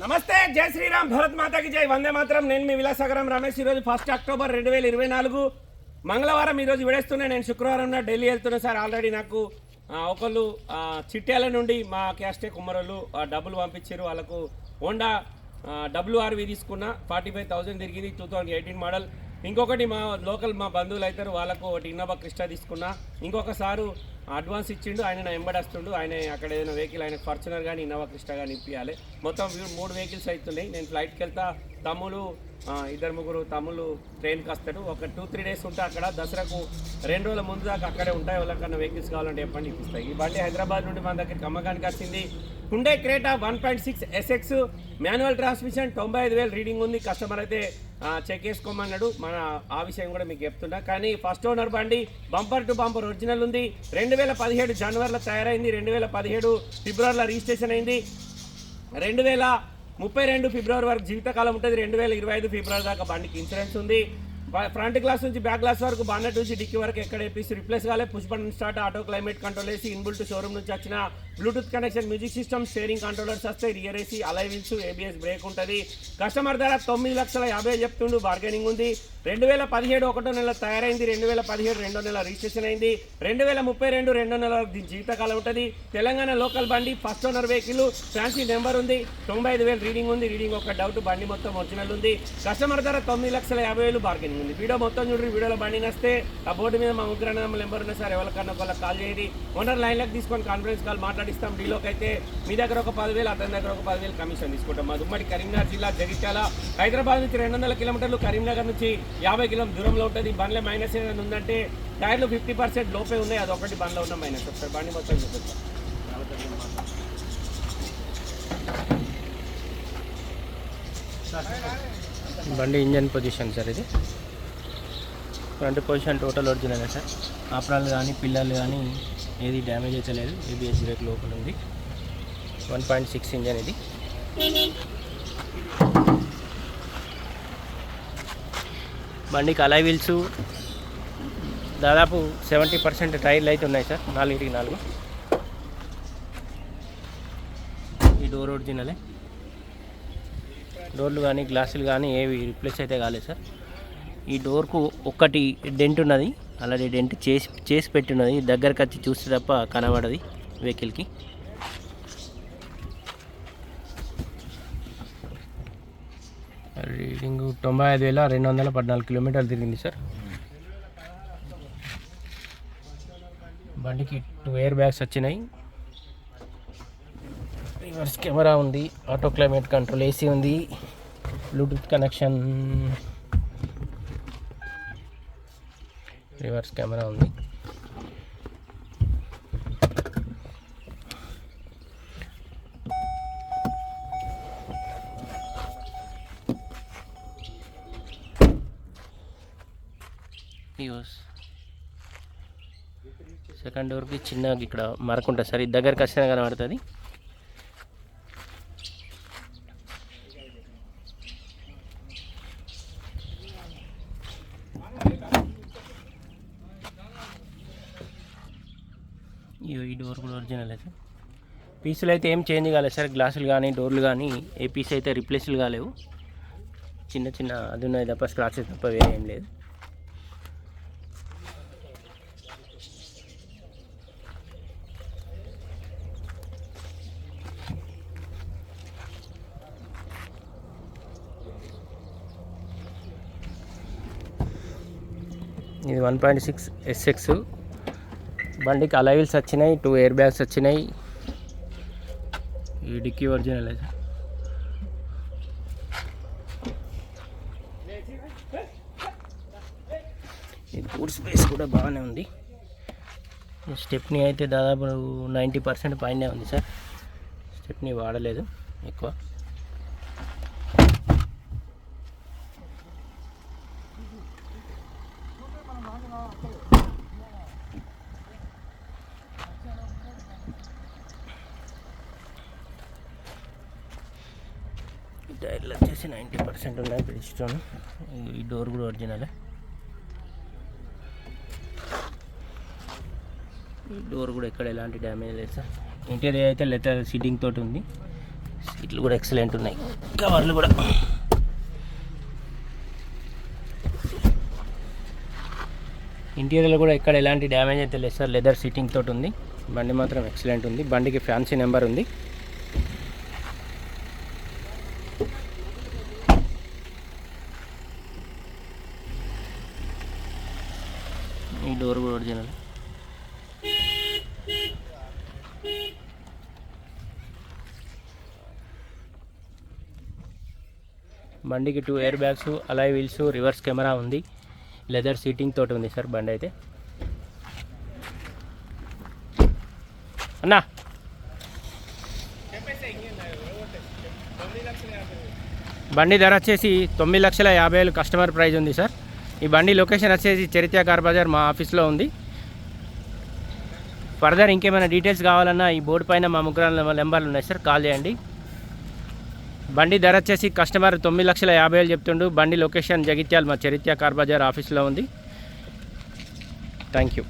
నమస్తే జై శ్రీరామ్ భరత్ మాతకి జై. వందే మాత్రం. నేను మీ విలాసగరం రమేష్. ఈరోజు ఫస్ట్ అక్టోబర్ రెండు వేల ఇరవై నాలుగు. మంగళవారం ఈరోజు విడేస్తున్నా నేను శుక్రవారం ఢిల్లీ వెళ్తున్నా సార్. ఆల్రెడీ నాకు ఒకళ్ళు చిట్యాల నుండి మా క్యాస్టే కుమ్మరోళ్ళు డబ్బులు పంపించారు. వాళ్ళకు హోండా డబ్ల్యూఆర్వి తీసుకున్న. ఫార్టీ ఫైవ్ థౌసండ్ తిరిగింది. Two thousand eighteen model. ఇంకొకటి మా లోకల్ మా బంధువులు అవుతారు వాళ్ళకు ఒకటి ఇన్నోవా క్రిస్టా తీసుకున్నా. ఇంకొక సారు అడ్వాన్స్ ఇచ్చిండు ఆయన నా ఎంబడేస్తుండు ఆయన అక్కడ ఏదైనా వెహికల్ ఆయన ఫార్చునర్ కానీ ఇన్నోవా క్రిస్టా కానీ ఇప్పించాలి మొత్తం మూడు వెహికల్స్ అవుతున్నాయి నేను ఫ్లైట్కి వెళ్తా తమ్ములు ఇద్దరు ముగ్గురు తమ్ముళ్ళు ట్రైన్కి వస్తాడు ఒక టూ త్రీ డేస్ ఉంటే అక్కడ. దసరాకు రెండు రోజుల ముందు దాకా అక్కడే ఉంటాయి. వాళ్ళకన్నా వెహికల్స్ కావాలంటే చెప్పండి ఇప్పిస్తాయి. ఈ బండి హైదరాబాద్ నుండి మన దగ్గరికి అమ్మకానికి వచ్చింది. Hyundai Creta one point six SX manual transmission తొంభై ఐదు వేలు రీడింగ్ ఉంది. కస్టమర్ అయితే చెక్ చేసుకోమన్నాడు. మన ఆ విషయం కూడా మీకు చెప్తున్నా. కానీ ఫస్ట్ ఓనర్ బండి బంపర్ టు బంపర్ ఒరిజినల్ ఉంది. రెండు వేల పదిహేడు జనవరిలో తయారైంది. రెండు వేల పదిహేడు ఫిబ్రవరిలో రిజిస్ట్రేషన్ అయింది. రెండు వేల ముప్పై రెండు ఫిబ్రవరి వరకు జీవితకాలం ఉంటుంది. రెండు వేల ఇరవై ఐదు ఫిబ్రవరి దాకా బండికి ఇన్సూరెన్స్ ఉంది. ఫ్రంట్ గ్లాస్ నుంచి బ్యాక్ గ్లాస్ వరకు బాన్నెట్ నుంచి డిక్కీ వరకు ఎక్కడ వేపేసి రిప్లేస్ కాలే. Push button start auto climate control వేసి ఇన్బుల్ట్ షోరూమ్ నుంచి వచ్చిన Bluetooth connection music system steering controllers వస్తాయి rear AC alloy ABS brake ఉంటుంది. కస్టమర్ ధర తొమ్మిది లక్షల యాభై చెప్తుండు బార్గెనింగ్ ఉంది. రెండు వేల పదిహేడు ఒకటో నెల తయారైంది రెండు వేల పదిహేడు రెండో నెల రిజిస్ట్రేషన్ అయింది. రెండు వేల ముప్పై రెండు రెండో నెల దీని జీవితకాలం ఉంటుంది. తెలంగాణ లోకల్ బండి first owner vehicle fancy number ఉంది. తొంభై ఐదు వేలు రీడింగ్ ఉంది. రీడింగ్ ఒక డౌట్ బండి మొత్తం ఒరిజినల్ ఉంది. కస్టమర్ ధర తొమ్మిది లక్షల యాభై వేలు బార్గెనింగ్ జరిగింది వీడియో మొత్తం చూడండి వీడియోలో బండి నస్తే. ఆ బోర్డు మీద మా ముగ్గురు అన్నదమ్ములు నెంబర్ ఉన్నా సార్ ఎవరికన్నా ఒకళ్ళ కాల్ చేయండి. ఓనర్ లైన్లోకి తీసుకొని కాన్ఫరెన్స్ కాల్ మాట్లాడిస్తాం. డీలోకి అయితే మీ దగ్గర ఒక పదివేలు అతని దగ్గర ఒక పదివేలు కమిషన్ తీసుకుంటాం. మా ఉమ్మడి కరీంనగర్ జిల్లా జగిత్యాల. హైదరాబాద్ నుంచి రెండు వందల కిలోమీటర్లు కరీంనగర్ నుంచి యాభై కిలో దూరంలో ఉంటుంది. బండ్లే మైనస్ ఏదైనా ఉందంటే టైర్లు ఫిఫ్టీ పర్సెంట్ లోపే ఉన్నాయి. అదొకటి బండ్లో ఉన్న మైనస్ ఒకసారి బండి మొత్తం చూపిస్తాం బండి ఇంజన్ పొజిషన్ సార్ ఇది. Front position total original sir ఆపరాలు కానీ పిల్లలు కానీ ఏది డ్యామేజ్ అయితే లేదు. ఏబిఎస్ బ్రేక్ లోపల ఉంది. వన్ పాయింట్ సిక్స్ ఇంజన్ ఇది బండికి అలాయ్ వీల్స్ దాదాపు సెవెంటీ పర్సెంట్ టైర్లు అయితే ఉన్నాయి సార్. నాలుగిటికి నాలుగు. ఈ డోర్ ఒరిజినలే డోర్లు కానీ గ్లాసులు కానీ ఏవి రిప్లేస్ అయితే కాలేదు సార్. ఈ డోర్కు ఒక్కటి డెంట్ ఉన్నది. అలాగే డెంట్ చేసి చేసి పెట్టున్నది దగ్గరకు వచ్చి చూస్తే తప్ప కనబడది వెహికల్కి. రీడింగ్ తొంభై ఐదు వేల రెండు వందల పద్నాలుగు కిలోమీటర్లు తిరిగింది సార్. బండికి టూ ఎయిర్ బ్యాగ్స్ వచ్చినాయి. రివర్స్ కెమెరా ఉంది. ఆటో క్లైమేట్ కంట్రోల్ ఏసీ ఉంది. బ్లూటూత్ కనెక్షన్ రివర్స్ కెమెరా ఉంది. యూస్ సెకండ్ డోర్కి చిన్నగా ఇక్కడ మరకుంటుంది సార్ ఇది దగ్గరికి వచ్చినా కనబడుతుంది. ఈ డోర్ కూడా ఒరిజినల్ అయితే. పీసులు అయితే ఏం చేంజ్ కాలేదు సార్. గ్లాసులు కానీ డోర్లు కానీ ఏ పీస్ అయితే రిప్లేస్లు కాలేవు. చిన్న చిన్న అది ఉన్నాయి తప్ప స్క్రాచెస్ తప్ప వేరే ఏం లేదు. ఇది వన్ పాయింట్ సిక్స్ ఎస్ఎక్స్ బండికి అలైవిల్స్ వచ్చినాయి టూ ఎయిర్ బ్యాగ్స్ వచ్చినాయి. ఈ డిక్కీ ఒరిజినల్ అయితే. ఈ బూట్ స్పేస్ కూడా బాగానే ఉంది. స్టెప్ని అయితే దాదాపు నైంటీ పర్సెంట్ పైనే ఉంది సార్. స్టెప్నీ వాడలేదు ఎక్కువ. టైర్లు వచ్చేసి నైంటీ పర్సెంట్ ఉన్నాయి బ్రిడ్జ్టోన్ ఈ డోర్ కూడా ఒరిజినలే. ఈ డోర్ కూడా ఎక్కడ ఎలాంటి డ్యామేజ్ లేదు సార్. ఇంటీరియర్ అయితే లెదర్ సీటింగ్ తోటి ఉంది. సీట్లు కూడా ఎక్సలెంట్ ఉన్నాయి. కవర్లు కూడా. ఇంటీరియర్లో కూడా ఎక్కడ ఎలాంటి డ్యామేజ్ అయితే లేదు సార్. లెదర్ సీటింగ్ తోటి ఉంది. బండి మాత్రం ఎక్సలెంట్ ఉంది. బండికి ఫ్యాన్సీ నెంబర్ ఉంది ఈ డోర్ కూడా ఒరిజినల్ బండికి two air bags alloy wheels reverse camera ఉంది. లెదర్ సీటింగ్ తోటి ఉంది సార్ బండి అయితే. అన్నా! బండి ధర వచ్చేసి తొమ్మిది లక్షల యాభై వేలు కస్టమర్ ప్రైజ్ ఉంది సార్. ఈ బండి లొకేషన్ వచ్చేసి చరిత్ర కార్ బజార్ మా ఆఫీస్లో ఉంది. ఫర్దర్ ఇంకేమైనా డీటెయిల్స్ కావాలన్నా ఈ బోర్డు పైన మా ముగ్గురు నెంబర్లు ఉన్నాయి సార్ కాల్ చేయండి. బండి ధర వచ్చేసి కస్టమర్ తొమ్మిది లక్షల యాభై వేలు చెప్తుండు. బండి లొకేషన్ జగిత్యాల మా చరిత్ర కార్ బజార్ ఆఫీస్లో ఉంది. Thank you